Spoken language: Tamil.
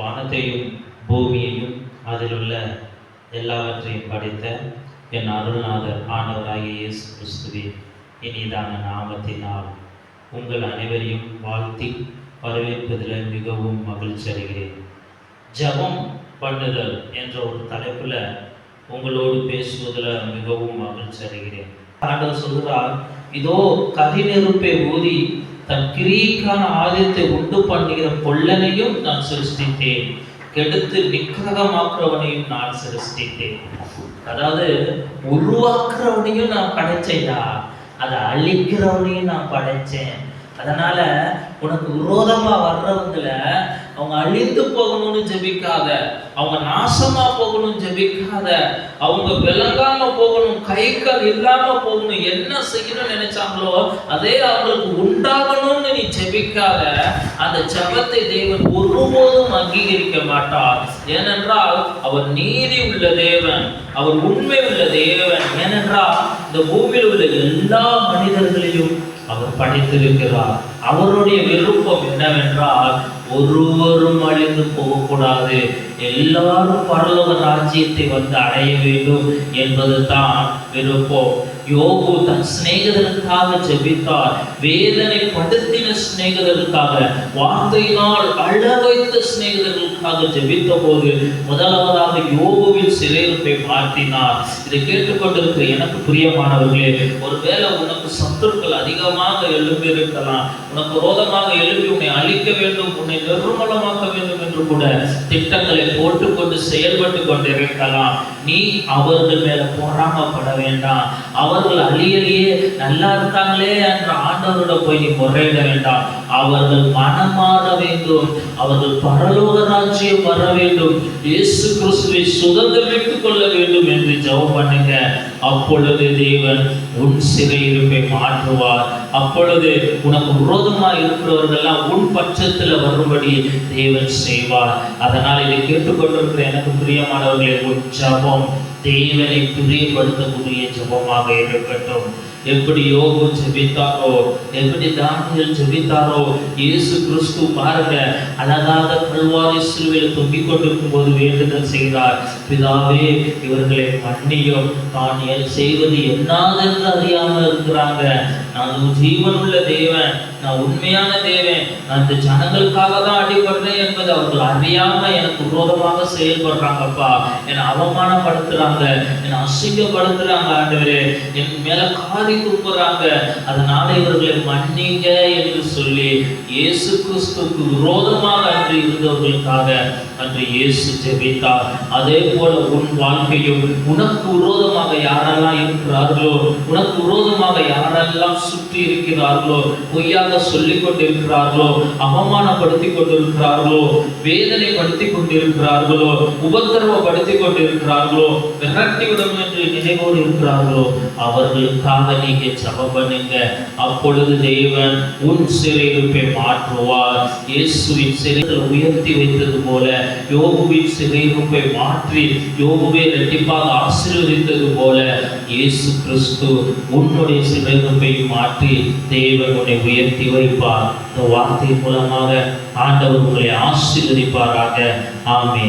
வானத்தையும் பூமியையும் அதிலுள்ள எல்லாவற்றையும் படைத்த என் அருள்நாதர் ஆண்டவராகிய இயேசு கிறிஸ்துவின் இனிதான நாமத்தினால் உங்கள் அனைவரையும் வாழ்த்தி வரவேற்பதில் மிகவும் மகிழ்ச்சி அடைகிறேன். ஜெபம் பண்ணுதல் என்ற ஒரு தலைப்பில் உங்களோடு பேசுவதில் மிகவும் மகிழ்ச்சி அடைகிறேன். ஆண்டவர் சொல்கிறார் இதோ கதிநெருப்பை ஊதி தன் கிரியைக்கான ஆதித்தை உண்டு பண்ணுகிற பொல்லனையும் நான் சிருஷ்டித்தேன். கெடுத்து நிக்கிரகமாக்குறவனையும் நான் சிருஷ்டித்தேன். அதாவது உருவாக்குறவனையும் நான் படைச்சேன்டா. அதை அழிக்கிறவனையும் நான் படைச்சேன். அதனால உனக்கு விரோதமா வர்றவங்கள அவங்க அழிந்து போகணும்னு ஜெபிக்காத அவங்க நாசமா போகணும் ஜெபிக்காத அவங்க விளங்காம போகணும் கை கால் இல்லாம போகணும் என்ன செய்யணும்னு நினைச்சாங்களோ அதே அவங்களுக்கு உண்டாகணும்னு நீ ஜெபிக்காத அந்த ஜபத்தை தேவன் ஒருபோதும் அங்கீகரிக்க மாட்டார். ஏனென்றால் அவர் நீதி உள்ள தேவன் அவர் உண்மை உள்ள தேவன். ஏனென்றால் இந்த பூமியில் உள்ள எல்லா மனிதர்களையும் அவர் படைத்திருக்கிறார் அவருடைய விருப்பம் என்னவென்றால் ஒருவரும் அழிந்து போகக்கூடாது. எல்லாரும் பரலோக ராஜ்யத்தை வந்து அடைய வேண்டும் என்பது தான் விருப்பம். யோகு தன் சிநேகிதனுக்காக ஜெபித்தார். வேதனை படுத்தின சிநேகிதனுக்காக வார்த்தையினால் அழ வைத்த சிநேகிதர்களுக்காக ஜெபித்த போது முதலாவதாக யோகுவின் சிறையிருப்பை மாற்றினார். இதை கேட்டுக்கொண்டிருக்கிற எனக்கு பிரியமானவர்களே ஒருவேளை உனக்கு சத்துருக்கள் அதிகமாக எழும்பி இருக்கலாம் உனக்கு ரோதமாக எழுப்பி உன்னை அழிக்க வேண்டும் உன்னை நிர்மூலமாக்க வேண்டும் என்று கூட திட்டங்களை போட்டுக்கொண்டு செயல்பட்டு கொண்டிருக்கலாம். நீ அவர்கள் மேல போராமப்பட வேண்டாம். அவர்கள் அழியலையே நல்லா இருக்காங்களே என்ற ஆண்டவரோட போய் நீ முறையிட வேண்டாம். அவர்கள் மனமாற வேண்டும். அவர்கள் பரலோக ராஜ்யம் வர வேண்டும். இயேசு கிறிஸ்துவை சுதந்திரித்துக் கொள்ள வேண்டும் என்று ஜெபம் பண்ணுங்க. அப்பொழுது தேவன் உன் சிறையிருப்பை மாற்றுவார். அப்பொழுது உனக்கு விரோதமாக இருக்கிறவர்கள்லாம் உன் பட்சத்துல வரும்படி தேவன் செய்வார். அதனால் இதை கேட்டுக்கொண்டிருக்கிற எனக்கு பிரியமானவர்களே உன் ஜபம் தேவனை பிரியப்படுத்தக்கூடிய ஜபமாக இருக்கட்டும். எப்படி யோகு ஜெபித்தாரோ எப்படி தானியல் ஜெபித்தாரோ இயேசு கிறிஸ்து பாருங்க அழகாக கல்வாரி சிலுவையில் தொங்கிக் கொண்டிருக்கும் போது வேண்டுதல் செய்தார். பிதாவே இவர்களை மன்னியும் தான் செய்வது என்னாதென்று அறியாமல் இருக்கிறாங்க. நான் உள்ள தேவன் நான் உண்மையான தேவன் நான் இந்த ஜனங்களுக்காக தான் அடிபடுறேன் என்பதை அவர்கள் அறியாம எனக்கு விரோதமாக செயல்படுறாங்கப்பா என்னை அவமானப்படுத்துறாங்க என்னை அசிங்கப்படுத்துறாங்க ஆண்டவரே. என் மேல காரி கொடுக்குறாங்க அதனால இவர்களை மன்னிங்க என்று சொல்லி இயேசு கிறிஸ்துக்கு விரோதமாக அன்று இருந்தவர்களுக்காக அன்று இயேசு ஜெபித்தார். அதே போல உன் வாழ்க்கையும் உனக்கு விரோதமாக யாரெல்லாம் இருக்கிறார்களோ உனக்கு விரோதமாக யாரெல்லாம் சுற்றி இருக்கிறார்களோ பொய்யாக சொல்லிக் கொண்டிருக்கிறார்களோ அவமானப்படுத்தி கொண்டிருக்கிறார்களோ வேதனைப்படுத்தி கொண்டிருக்கிறார்களோ உபத்திரவப்படுத்தி கொண்டிருக்கிறார்களோ விரட்டிவிடும் என்று நினைவோடு இருக்கிறார்களோ அவர்களுக்காக நீங்க சபம் பண்ணுங்க. அப்பொழுது தேவன் உன் சிறையிருப்பை மாற்றுவார். இயேசுவின் சிறையில் உயர்த்தி வைத்தது போல யோகுவின் சிறையிருப்பை மாற்றி யோகுவை இரட்டிப்பாக ஆசீர்வதித்தது போல இயேசு கிறிஸ்து உன்னுடைய சிறையிருப்பை மாற்றி தேவன் உன்னை உயர்த்தி வைப்பார். இந்த வார்த்தை மூலமாக ஆண்டவர் உங்களை ஆசீர்வதிப்பாராக. ஆமே